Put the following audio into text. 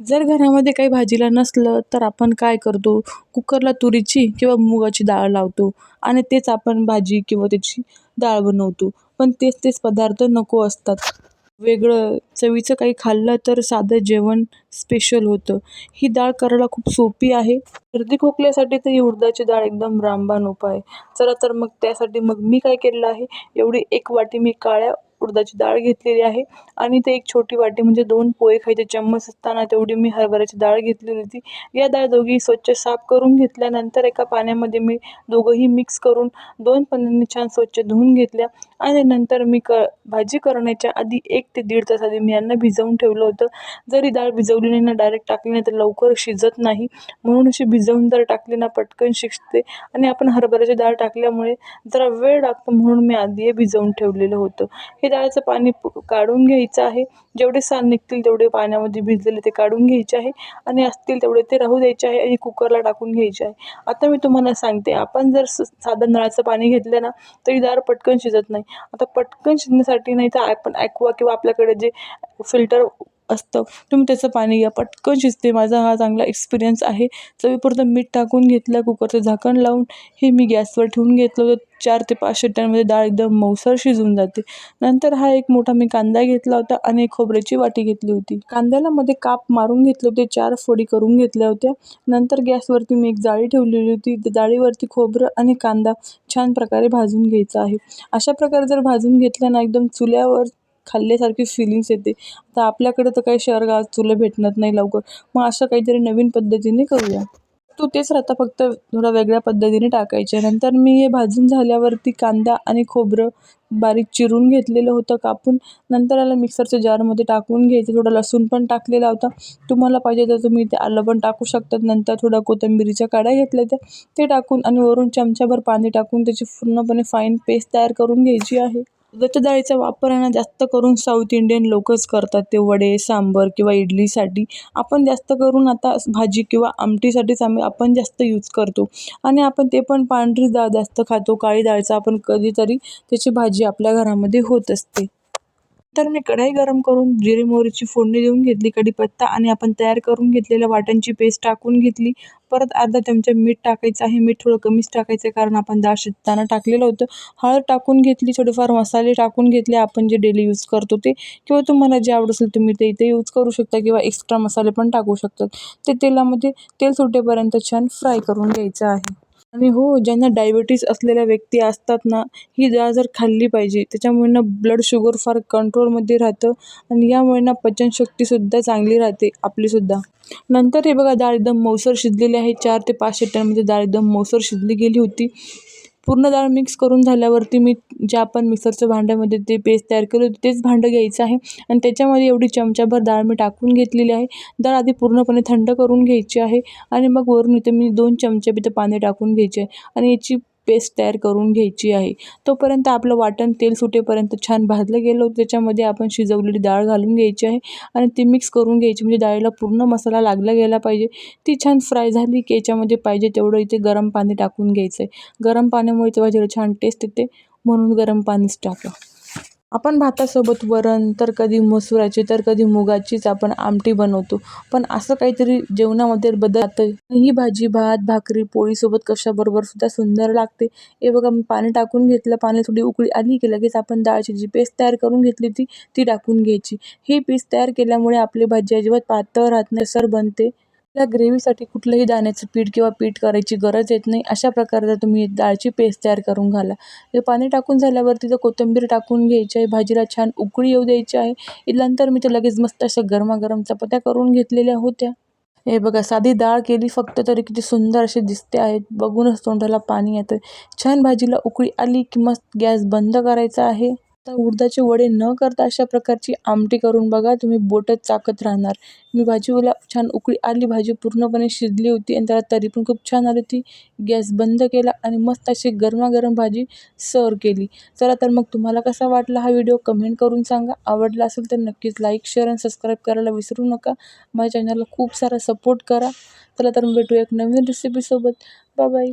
जर घरामध्ये काही भाजीला नसलं तर आपण काय करतो? कुकरला तुरीची किंवा मुगाची डाळ लावतो आणि तेच आपण भाजी किंवा त्याची डाळ बनवतो. पण तेच तेच पदार्थ नको असतात. वेगळं चवीचं काही खाल्लं तर साधं जेवण स्पेशल होतं. ही डाळ करायला खूप सोपी आहे. सर्दी खोकल्यासाठी तर ही उडदाची डाळ एकदम रामबाण उपाय. चला तर मग त्यासाठी मग मी काय केलेलं आहे? एवढी एक वाटी मी काळ्या उडदाची डाळ घेतलेली आहे. आणि ते एक छोटी वाटी म्हणजे दोन पोहे खायचे चम्मच असताना तेवढी मी हरभऱ्याची डाळ घेतलेली होती. या डाळ दोघी स्वच्छ साफ करून घेतल्यानंतर एका पाण्यामध्ये मी दोघंही मिक्स करून दोन पाण्याने छान स्वच्छ धुवून घेतल्या. आणि नंतर मी क भाजी करण्याच्या आधी एक ते दीड तास आधी मी यांना भिजवून ठेवलं होतं. जरी डाळ भिजवली नाही ना डायरेक्ट टाकली नाही तर लवकर शिजत नाही. म्हणून अशी भिजवून जर टाकली ना पटकन शिजते. आणि आपण हरभऱ्याची डाळ टाकल्यामुळे जरा वेळ लागतो म्हणून मी आधी हे भिजवून ठेवलेलं होतं. हे डाळचं पाणी काढून घ्यायचं आहे. जेवढे साल निघतील तेवढे पाण्यामध्ये भिजलेले ते काढून घ्यायचे आहे आणि असतील तेवढे ते राहू द्यायचे आहे आणि कुकरला टाकून घ्यायचे आहे. आता मी तुम्हाला सांगते आपण जर स साधं नळाचं पाणी घेतलं ना तरी डाळ पटकन शिजत नाही. आता पटकन शिजण्यासाठी नाही तर आपण ॲक्वा किंवा आपल्याकडे जे फिल्टर असतं. तुम्ही त्याचं पाणी घ्या. पटकन शिजते. माझा हा चांगला एक्सपिरियन्स आहे. चवीपुरतं मीठ टाकून घेतलं कुकरचं झाकण लावून. हे मी गॅसवर ठेवून घेतलं होतं. चार ते पाच शिट्ट्यांमध्ये डाळ एकदम मऊसर शिजून जाते. नंतर हा एक मोठा मी कांदा घेतला होता आणि एक खोबऱ्याची वाटी घेतली होती. कांद्याला मध्ये काप मारून घेतले होते. चार फोडी करून घेतल्या होत्या. नंतर गॅसवरती मी एक जाळी ठेवलेली होती. त्या जाळीवरती खोबरं आणि कांदा छान प्रकारे भाजून घ्यायचा आहे. अशा प्रकारे जर भाजून घेतलं ना एकदम चुल्यावर खाल्ल्यासारखी फिलिंग्स येते. आता आपल्याकडे तर काही शहर गावात चुलं भेटणार नाही लवकर. मग असं काहीतरी नवीन पद्धतीने करूया. तू तेच राहता फक्त थोडा वेगळ्या पद्धतीने टाकायचे नंतर मी हे भाजून झाल्यावरती कांदा आणि खोबरं बारीक चिरून घेतलेलं होतं कापून. नंतर याला मिक्सरच्या जारमध्ये टाकून घ्यायचं. थोडं लसूण पण टाकलेला होता. तुम्हाला पाहिजे तर तुम्ही ते आलं पण टाकू शकतात. नंतर थोडा कोथिंबिरीच्या काड्या घेतल्या त्या. ते टाकून आणि वरून चमच्याभर पाणी टाकून त्याची पूर्णपणे फाईन पेस्ट तयार करून घ्यायची आहे. उडदाच्या डाळीचा वापर आहे ना जास्त करून साऊथ इंडियन लोकच करतात ते वडे सांबर किंवा इडलीसाठी. आपण जास्त करून आता भाजी किंवा आमटीसाठीच आम्ही आपण जास्त यूज करतो. आणि आपण ते पण पांढरी डाळ जास्त खातो. काळी डाळीचा आपण कधीतरी त्याची भाजी आपल्या घरामध्ये होत असते. तर मी कढाई गरम करून जिरे मोहरीची फोडणी देऊन घेतली कढीपत्ता आणि आपण तयार करून घेतलेल्या वाट्यांची पेस्ट टाकून घेतली. परत अर्धा चमचा मीठ टाकायचं आहे. मीठ थोडं कमीच टाकायचं आहे कारण आपण डाळ शिजताना टाकलेलं होतं. हळद टाकून घेतली थोडेफार मसाले टाकून घेतले. आपण जे डेली यूज करतो ते. किंवा तुम्हाला जे आवड असेल तुम्ही ते इथे यूज करू शकता किंवा एक्स्ट्रा मसाले पण टाकू शकतात. ते तेलामध्ये तेल सुटेपर्यंत छान फ्राय करून घ्यायचं आहे. आणि हो ज्यांना डायबिटीज असलेल्या व्यक्ती असतात ना ही डाळ जर खाल्ली पाहिजे. त्याच्यामुळे ना ब्लड शुगर फार कंट्रोलमध्ये राहतं आणि यामुळे ना पचनशक्तीसुद्धा चांगली राहते आपलीसुद्धा नंतर हे बघा डाळ एकदम मऊसर शिजलेली आहे. चार ते पाच शिट्ट्यांमध्ये डाळ एकदम मऊसर शिजली गेली होती. पूर्ण डाळ मिक्स करून झाल्यावरती मी ज्या आपण मिक्सरच्या भांड्यामध्ये ते पेस्ट तयार केलं होतं तेच भांडं घ्यायचं आहे. आणि त्याच्यामध्ये एवढी चमचाभर डाळ मी टाकून घेतलेली आहे. डाळ आधी पूर्णपणे थंड करून घ्यायची आहे. आणि मग वरून इथे मी दोन चमचे इथं पाणी टाकून घ्यायचे आहे. आणि याची पेस्ट तयार करून घ्यायची आहे. तोपर्यंत आपलं वाटण तेल सुटेपर्यंत छान भाजलं गेलं होतं. त्याच्यामध्ये आपण शिजवलेली डाळ घालून घ्यायची आहे आणि ती मिक्स करून घ्यायची. म्हणजे डाळीला पूर्ण मसाला लागला गेला पाहिजे. ती छान फ्राय झाली की याच्यामध्ये पाहिजे तेवढं इथे गरम पाणी टाकून घ्यायचं आहे गरम पाण्यामुळे तेव्हा भाजीला छान टेस्ट येते. म्हणून गरम पाणीच टाका. आपण भातासोबत वरण तर कधी मसुराची तर कधी मुगाचीच आपण आमटी बनवतो. पण असं काहीतरी जेवणामध्ये बदल ही भाजी भात भाकरी पोळीसोबत कशाबरोबर सुद्धा सुंदर लागते. हे बघा मी पाणी टाकून घेतलं पाणी थोडी उकळी आली की लगेच आपण डाळची जी पेस्ट तयार करून घेतली होती ती टाकून घ्यायची. ही पेस्ट तयार केल्यामुळे आपली भाजी अजिबात पातळ राहत नाही सर बनते. त्या ग्रेव्हीसाठी कुठलंही दाण्याचं पीठ किंवा पीठ करायची गरज येत नाही. अशा प्रकारे तुम्ही डाळची पेस्ट तयार करून घाला. ते पाणी टाकून झाल्यावर तिथं कोथिंबीर टाकून घ्यायची आहे. भाजीला छान उकळी येऊ द्यायची आहे. इल्यानंतर मी ते लगेच मस्त अशा गरमागरम चपात्या करून घेतलेल्या होत्या. हे बघा साधी डाळ केली फक्त तरी किती सुंदर अशी दिसते आहेत बघूनच तोंडाला पाणी येतं छान भाजीला उकळी आली की मस्त गॅस बंद करायचा आहे. आता उडदाचे वडे न करता अशा प्रकारची आमटी करून बघा तुम्ही बोटच चाकत राहणार. मी भाजीला छान उकळी आली भाजी पूर्णपणे शिजली होती आणि त्याला तरी पण खूप छान आली होती. गॅस बंद केला आणि मस्त अशी गरमागरम भाजी सर्व केली. चला तर मग तुम्हाला कसा वाटला हा व्हिडिओ कमेंट करून सांगा. आवडला असेल तर नक्कीच लाईक शेअर आणि सबस्क्राईब करायला विसरू नका. माझ्या चॅनलला खूप सारा सपोर्ट करा. चला तर मग भेटूया एक नवीन रेसिपीसोबत बाय बाय.